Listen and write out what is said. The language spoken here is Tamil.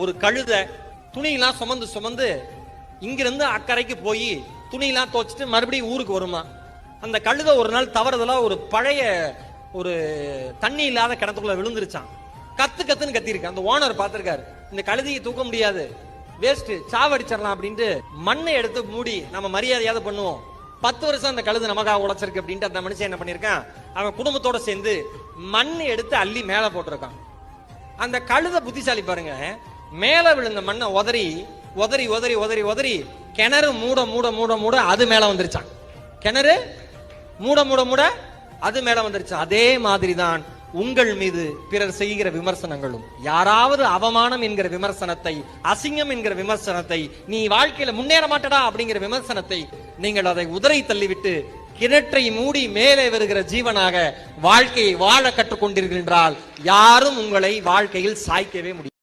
ஒரு கழுத துணியெல்லாம் சுமந்து சுமந்து இங்கிருந்து அக்கறைக்கு போய் துணியெல்லாம் துவைச்சிட்டு மறுபடியும் ஊருக்கு வருமா? அந்த கழுத ஒரு நாள் தவறுதலா ஒரு பழைய ஒரு தண்ணி இல்லாத கிணத்துக்குள்ள விழுந்துருச்சான் கத்து கத்துன்னு கத்திருக்கு. அந்த ஓனர் பார்த்திருக்காரு. இந்த கழுதையை தூக்க முடியாது. வேஸ்ட் சாவடிச்சிடலாம் அப்படின்ட்டு மண்ணை எடுத்து மூடி நம்ம மரியாதையாவது பண்ணுவோம். பத்து வருஷம் அந்த கழுது நமக்காக உழைச்சிருக்கு அப்படின்ட்டு அந்த மனுஷன் என்ன பண்ணிருக்கான்? அவன் குடும்பத்தோட சேர்ந்து மண் எடுத்து அள்ளி மேல போட்டிருக்கான். அந்த கழுத புத்திசாலி பாருங்க மேல விழுந்த மண்ணை உதறி உதறி உதறி உதறி உதறி கிணறு மூட மூட மூட மூட அது மேல வந்துருச்சான். கிணறு மூட மூட மூட அது மேல வந்துருச்சு அதே மாதிரி தான் உங்கள் மீது பிறர் செய்கிற விமர்சனங்களும். யாராவது அவமானம் என்கிற விமர்சனத்தை அசிங்கம் என்கிற விமர்சனத்தை நீ வாழ்க்கையில முன்னேற மாட்டடா அப்படிங்கிற விமர்சனத்தை நீங்கள் அதை உதறி தள்ளிவிட்டு கிணற்றை மூடி மேலே வருகிற ஜீவனாக வாழ்க்கையை வாழ கற்றுக்கொண்டிருக்கின்றால் யாரும் உங்களை வாழ்க்கையில் சாய்க்கவே முடியும்